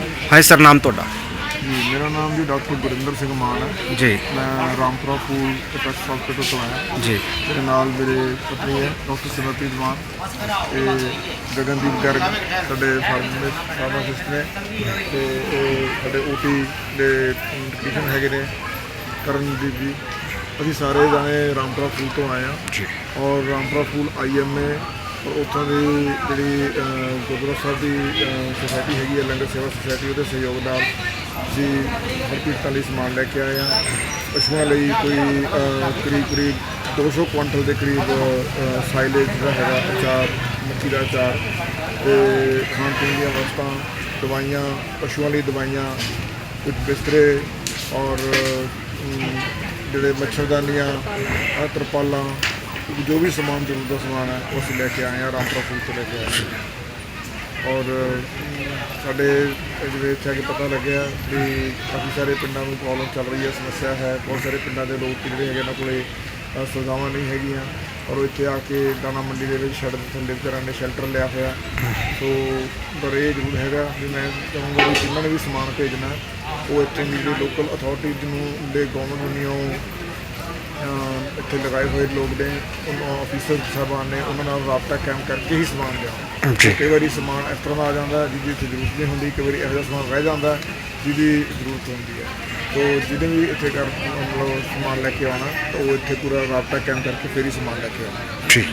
ਹਾਂਜੀ ਸਰ ਨਾਮ ਤੁਹਾਡਾ? ਜੀ ਮੇਰਾ ਨਾਮ ਜੀ ਡਾਕਟਰ ਗੁਰਿੰਦਰ ਸਿੰਘ ਮਾਨ ਹੈ। ਜੀ। ਮੈਂ ਰਾਮਪੁਰਾ ਫੂਲ ਟੈਕਸ ਹਸਪੀਟਲ ਤੋਂ ਆਇਆ। ਜੀ। ਮੇਰੇ ਨਾਲ ਮੇਰੇ ਪਤਨੀ ਹੈ ਡਾਕਟਰ ਸਿਮਰਤੀ ਜਵਾਨ ਤੇ ਗਗਨਦੀਪ ਗਰਗ ਸਾਡੇ ਫਾਰਮ ਫਾਰਮਾਸਿਸਟ ਨੇ ਤੇ ਇਹ ਸਾਡੇ ਓਟੀ ਦੇ ਟੈਕਨੀਸ਼ੀਅਨ ਹੈਗੇ ਨੇ ਕਰਨਦੀਪ ਜੀ। ਅਸੀਂ ਸਾਰੇ ਜਾਣੇ ਰਾਮਪੁਰਾ ਫੂਲ ਤੋਂ ਆਏ ਹਾਂ। ਜੀ। ਔਰ ਰਾਮਪੁਰਾ ਫੂਲ ਆਈਐਮਏ ਔਰ ਉੱਥੋਂ ਦੀ ਜਿਹੜੀ ਗੁਰਦੁਆਰਾ ਸਾਹਿਬ ਦੀ ਸੁਸਾਇਟੀ ਹੈਗੀ ਹੈ ਲੰਗਰ ਸੇਵਾ ਸੁਸਾਇਟੀ ਉਹਦੇ ਸਹਿਯੋਗ ਨਾਲ ਅਸੀਂ ਹਰਪੀਤਾਂ ਲਈ ਸਮਾਨ ਲੈ ਕੇ ਆਏ ਹਾਂ ਪਸ਼ੂਆਂ ਲਈ ਕੋਈ ਅਹ, ਕਰੀਬ ਕਰੀਬ 200 ਕੁਇੰਟਲ ਦੇ ਕਰੀਬ ਸਾਈਲੇਜ ਦਾ ਹੈਗਾ ਅਚਾਰ ਮੱਛੀ ਦਾ ਅਚਾਰ ਤੇ ਖਾਣ ਪੀਣ ਦੀਆਂ ਵਸਤਾਂ ਦਵਾਈਆਂ ਪਸ਼ੂਆਂ ਲਈ ਦਵਾਈਆਂ ਕੁਝ ਬਿਸਤਰੇ ਔਰ ਜਿਹੜੇ ਮੱਛਰਦਾਨੀਆਂ ਆਹ ਤਰਪਾਲਾਂ ਜੋ ਵੀ ਸਮਾਨ ਜ਼ਰੂਰਤ ਦਾ ਸਮਾਨ ਹੈ ਉਹ ਅਸੀਂ ਲੈ ਕੇ ਆਏ ਹਾਂ ਰਾਮਪੁਰਾ ਫੂਲ ਤੋਂ ਲੈ ਕੇ ਆਏ ਹਾਂ ਔਰ ਸਾਡੇ ਜਿਹੜੇ ਇੱਥੇ ਆ ਕੇ ਪਤਾ ਲੱਗਿਆ ਵੀ ਕਾਫੀ ਸਾਰੇ ਪਿੰਡਾਂ ਨੂੰ ਪ੍ਰੋਬਲਮ ਚੱਲ ਰਹੀ ਹੈ, ਸਮੱਸਿਆ ਹੈ। ਬਹੁਤ ਸਾਰੇ ਪਿੰਡਾਂ ਦੇ ਲੋਕ ਜਿਹੜੇ ਹੈਗੇ ਇਹਨਾਂ ਕੋਲੇ ਸੁਵਿਧਾਵਾਂ ਨਹੀਂ ਹੈਗੀਆਂ। ਔਰ ਇੱਥੇ ਆ ਕੇ ਦਾਣਾ ਮੰਡੀ ਦੇ ਵਿੱਚ ਸ਼ੈਡ ਦੇ ਥੱਲੇ ਵਿਚਾਰਾਂ ਨੇ ਸ਼ੈਲਟਰ ਲਿਆ ਹੋਇਆ। ਸੋ, ਪਰ ਇਹ ਜ਼ਰੂਰ ਹੈਗਾ ਵੀ ਮੈਂ ਚਾਹੂੰਗਾ ਵੀ ਜਿਨ੍ਹਾਂ ਨੇ ਵੀ ਸਮਾਨ ਭੇਜਣਾ, ਉਹ ਇੱਥੇ ਦੀ ਲੋਕਲ ਅਥਾਰਟੀਜ਼ ਨੂੰ ਦੇ ਗਵਰਨਮੈਂਟ ਨੂੰ ਅਹ ਇੱਥੇ ਲਗਾਏ ਹੋਏ ਲੋਕ ਨੇ ਉਹਨਾਂ ਆਫੀਸਰ ਸਾਹਿਬਾਨ ਨੇ ਉਹਨਾਂ ਨਾਲ ਰਾਬਤਾ ਕਾਇਮ ਕਰਕੇ ਹੀ ਸਮਾਨ ਲਿਆਓ ਜੀ। ਕਈ ਵਾਰੀ ਸਮਾਨ ਇਸ ਤਰ੍ਹਾਂ ਦਾ ਆ ਜਾਂਦਾ ਹੈ ਜਿਹਦੀ ਇੱਥੇ ਜ਼ਰੂਰਤ ਨਹੀਂ ਹੁੰਦੀ ਕਈ ਵਾਰੀ ਇਹੋ ਜਿਹਾ ਸਮਾਨ ਰਹਿ ਜਾਂਦਾ ਹੈ ਜਿਹਦੀ ਜ਼ਰੂਰਤ ਹੁੰਦੀ ਹੈ। ਤੋ ਜਿਹਨੇ ਵੀ ਇੱਥੇ ਕਰ ਮਤਲਬ ਸਮਾਨ ਲੈ ਕੇ ਆਉਣਾ ਤਾਂ ਉਹ ਇੱਥੇ ਪੂਰਾ ਰਾਬਤਾ ਕਾਇਮ ਕਰਕੇ ਫਿਰ ਹੀ ਸਮਾਨ ਲੈ ਕੇ ਆਉਣਾ। ਠੀਕ